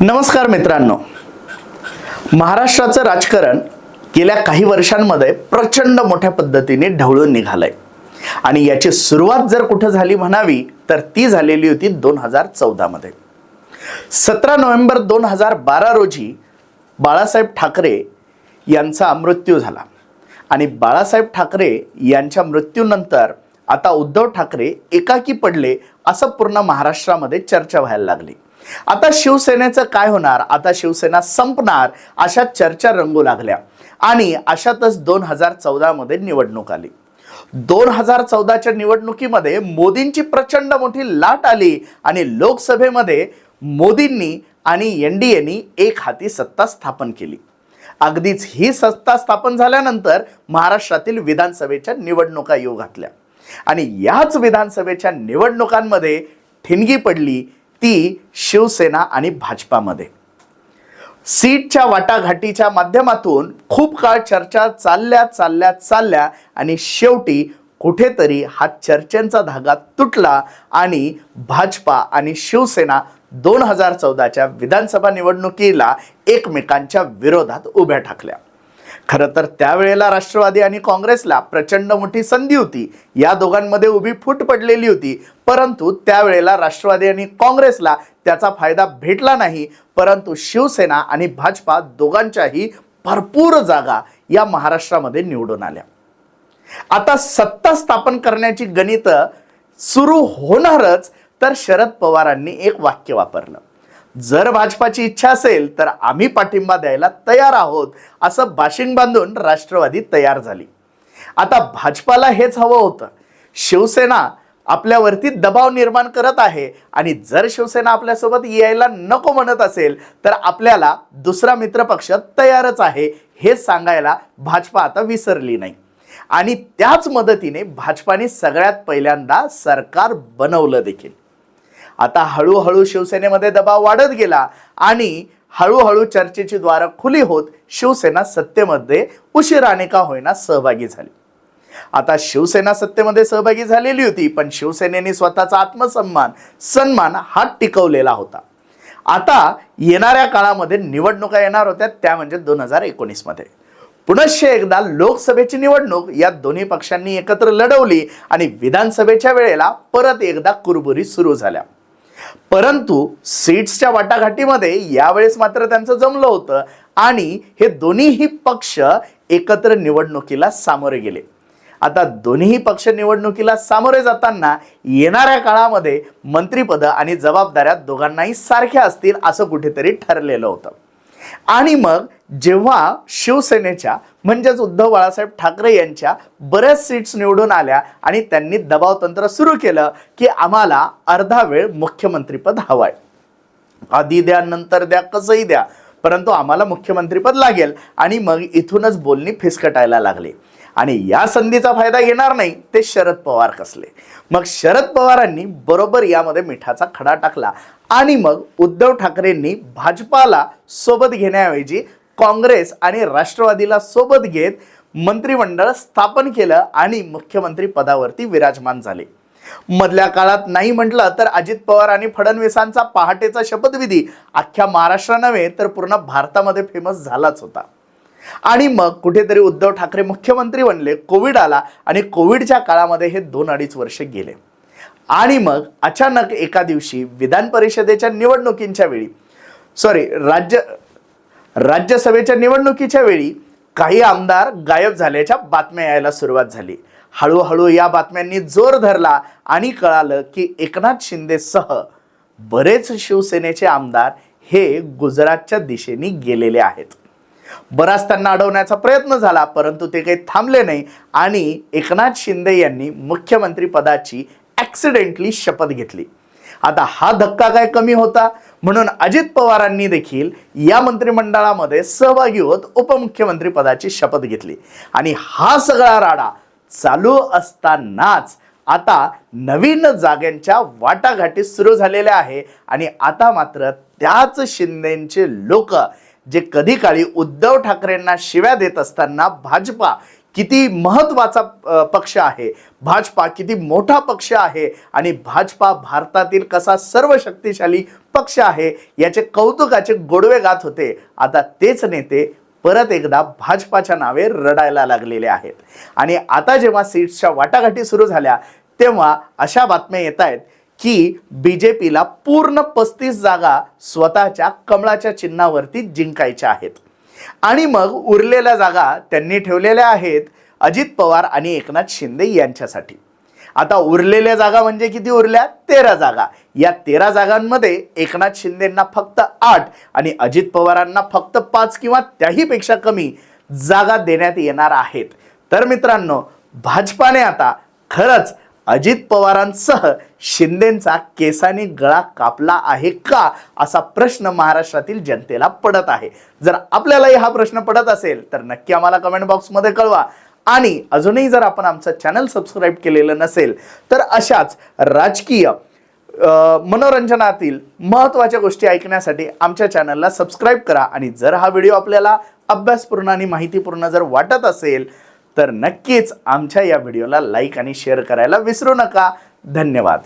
नमस्कार मित्रांनो. महाराष्ट्राचं राजकारण गेल्या काही वर्षांमध्ये प्रचंड मोठ्या पद्धतीने ढवळून निघालंय. आणि याची सुरुवात जर कुठं झाली म्हणावी तर ती झालेली होती दोन हजार चौदामध्ये सतरा नोव्हेंबर दोन हजार बारा रोजी बाळासाहेब ठाकरे यांचा मृत्यू झाला. आणि बाळासाहेब ठाकरे यांच्या मृत्यूनंतर आता उद्धव ठाकरे एकाकी पडले असं पूर्ण महाराष्ट्रामध्ये चर्चा व्हायला लागली. आता शिवसेनेचं काय होणार? आता शिवसेना संपणार अशा चर्चा रंगू लागल्या. आणि अशातच दोन हजार चौदामध्ये निवडणूक आली. दोन हजार चौदाच्या निवडणुकीमध्ये मोदींची प्रचंड मोठी लाट आली आणि लोकसभेमध्ये मोदींनी आणि एन डी एनी एक हाती सत्ता स्थापन केली. अगदीच ही सत्ता स्थापन झाल्यानंतर महाराष्ट्रातील विधानसभेच्या निवडणुका येऊ घातल्या. आणि याच विधानसभेच्या निवडणुकांमध्ये ठिणगी पडली ती शिवसेना आणि भाजपामध्ये. सीटच्या वाटाघाटीच्या माध्यमातून खूप काळ चर्चा चालल्या चालल्या चालल्या आणि शेवटी कुठेतरी हा चर्चेंचा धागा तुटला आणि भाजपा आणि शिवसेना दोन हजार चौदाच्या विधानसभा निवडणुकीला एकमेकांच्या विरोधात उभ्या ठाकल्या. खरं तर त्यावेळेला राष्ट्रवादी आणि काँग्रेसला प्रचंड मोठी संधी होती. या दोघांमध्ये उभी फूट पडलेली होती. परंतु त्यावेळेला राष्ट्रवादी आणि काँग्रेसला त्याचा फायदा भेटला नाही. परंतु शिवसेना आणि भाजपा दोघांच्याही भरपूर जागा या महाराष्ट्रामध्ये निवडून आल्या. आता सत्ता स्थापन करण्याची गणितं सुरू होणारच तर शरद पवारांनी एक वाक्य वापरलं. जर भाजपाची इच्छा असेल तर आम्ही पाठिंबा द्यायला तयार आहोत असं बाशिंग बांधून राष्ट्रवादी तयार झाली. आता भाजपाला हेच हवं होतं. शिवसेना आपल्यावरती दबाव निर्माण करत आहे आणि जर शिवसेना आपल्यासोबत यायला नको म्हणत असेल तर आपल्याला दुसरा मित्रपक्ष तयारच आहे हे सांगायला भाजपा आता विसरली नाही. आणि त्याच मदतीने भाजपाने सगळ्यात पहिल्यांदा सरकार बनवलं देखील. आता हळूहळू शिवसेनेमध्ये दबाव वाढत गेला आणि हळूहळू चर्चेची द्वारं खुली होत शिवसेना सत्तेमध्ये उशिराने का होईना सहभागी झाली. आता शिवसेना सत्तेमध्ये सहभागी झालेली होती पण शिवसेनेने स्वतःचा आत्मसन्मान सन्मान हा टिकवलेला होता. आता येणाऱ्या काळामध्ये निवडणुका येणार होत्या त्या म्हणजे दोन हजार एकोणीसमध्ये पुनश्च एकदा लोकसभेची निवडणूक या दोन्ही पक्षांनी एकत्र लढवली आणि विधानसभेच्या वेळेला परत एकदा कुरबुरी सुरू झाल्या. परंतु सीट्सच्या वाटाघाटीमध्ये यावेळेस मात्र त्यांचं जमलं होतं आणि हे दोन्हीही पक्ष एकत्र निवडणुकीला सामोरे गेले. आता दोन्हीही पक्ष निवडणुकीला सामोरे जाताना येणाऱ्या काळामध्ये मंत्रीपद आणि जबाबदाऱ्या दोघांनाही सारख्या असतील असं कुठेतरी ठरलेलं होतं. आणि मग जेव्हा शिवसेनेच्या म्हणजेच उद्धव बाळासाहेब ठाकरे यांच्या बऱ्याच सीट्स निवडून आल्या आणि त्यांनी दबाव तंत्र सुरू केलं की आम्हाला अर्धा वेळ मुख्यमंत्रीपद हवं आहे आधी द्या नंतर द्या कसंही द्या परंतु आम्हाला मुख्यमंत्रीपद लागेल आणि मग इथूनच बोलणी फिसकटायला लागली. आणि या संधीचा फायदा घेणार नाही ते शरद पवार कसले. मग शरद पवारांनी बरोबर यामध्ये मिठाचा खडा टाकला आणि मग उद्धव ठाकरेंनी भाजपाला सोबत घेण्याऐवजी काँग्रेस आणि राष्ट्रवादीला सोबत घेत मंत्रिमंडळ स्थापन केलं आणि मुख्यमंत्री पदावरती विराजमान झाले. मधल्या काळात नाही म्हटलं तर अजित पवार आणि फडणवीसांचा पहाटेचा शपथविधी अख्ख्या महाराष्ट्र नव्हे तर पूर्ण भारतामध्ये फेमस झालाच होता. आणि मग कुठेतरी उद्धव ठाकरे मुख्यमंत्री बनले कोविड आला आणि कोविडच्या काळामध्ये हे दोन अडीच वर्ष गेले. आणि मग अचानक एका दिवशी विधान परिषदेच्या निवडणुकींच्या वेळी सॉरी राज्य राज्यसभेच्या निवडणुकीच्या वेळी काही आमदार गायब झाल्याच्या बातम्या यायला सुरुवात झाली. हळूहळू या बातम्यांनी जोर धरला आणि कळालं की एकनाथ शिंदेसह बरेच शिवसेनेचे आमदार हे गुजरातच्या दिशेने गेलेले आहेत. बराच त्यांना अडवण्याचा प्रयत्न झाला परंतु ते काही थांबले नाही आणि एकनाथ शिंदे यांनी मुख्यमंत्री पदाची ॲक्सिडेंटली शपथ घेतली. आता हा धक्का काय कमी होता? म्हणून अजित पवारांनी देखील या मंत्रिमंडळामध्ये सहभागी होत उपमुख्यमंत्री पदाची शपथ घेतली. आणि हा सगळा राडा चालू असतानाच आता नवीन जागांच्या वाटाघाटी सुरू झालेल्या आहे. आणि आता मात्र त्याच शिंदेचे लोक जे कधी काळी उद्धव ठाकरेंना शिव्या देत असताना भाजपा किती महत्त्वाचा पक्ष आहे. भाजपा किती मोठा पक्ष आहे आणि भाजपा भारतातील कसा सर्व शक्तिशाली पक्ष आहे याचे कौतुकाचे गोडवे गात होते. आता तेच नेते परत एकदा भाजपाच्या नावे रडायला लागलेले आहेत. आणि आता जेव्हा सीट्सच्या वाटाघाटी सुरू झाल्या तेव्हा अशा बातम्या येत आहेत की बी जे पीला पूर्ण पस्तीस जागा स्वतःच्या कमळाच्या चिन्हावरती जिंकायच्या आहेत. आणि मग उरलेल्या जागा त्यांनी ठेवलेल्या आहेत अजित पवार आणि एकनाथ शिंदे यांच्यासाठी. आता उरलेल्या जागा म्हणजे किती उरल्या? तेरा जागा. या तेरा जागांमध्ये एकनाथ शिंदेंना फक्त आठ आणि अजित पवारांना फक्त पाच किंवा त्याहीपेक्षा कमी जागा देण्यात येणार आहेत. तर मित्रांनो भाजपाने आता खरंच अजित पवारांसह शिंदेंचा केसाने गळा कापला आहे का असा प्रश्न महाराष्ट्रातील जनतेला पडत आहे. जर आपल्यालाही हा प्रश्न पडत असेल तर नक्की आम्हाला कमेंट बॉक्समध्ये कळवा. आणि अजूनही जर आपण आमचं चॅनल सबस्क्राईब केलेलं नसेल तर अशाच राजकीय मनोरंजनातील महत्त्वाच्या गोष्टी ऐकण्यासाठी आमच्या चॅनलला सबस्क्राईब करा. आणि जर हा व्हिडिओ आपल्याला अभ्यासपूर्ण आणि माहितीपूर्ण जर वाटत असेल तर नक्कीच आमच्या या व्हिडिओला लाईक आणि शेअर करायला विसरू नका. धन्यवाद.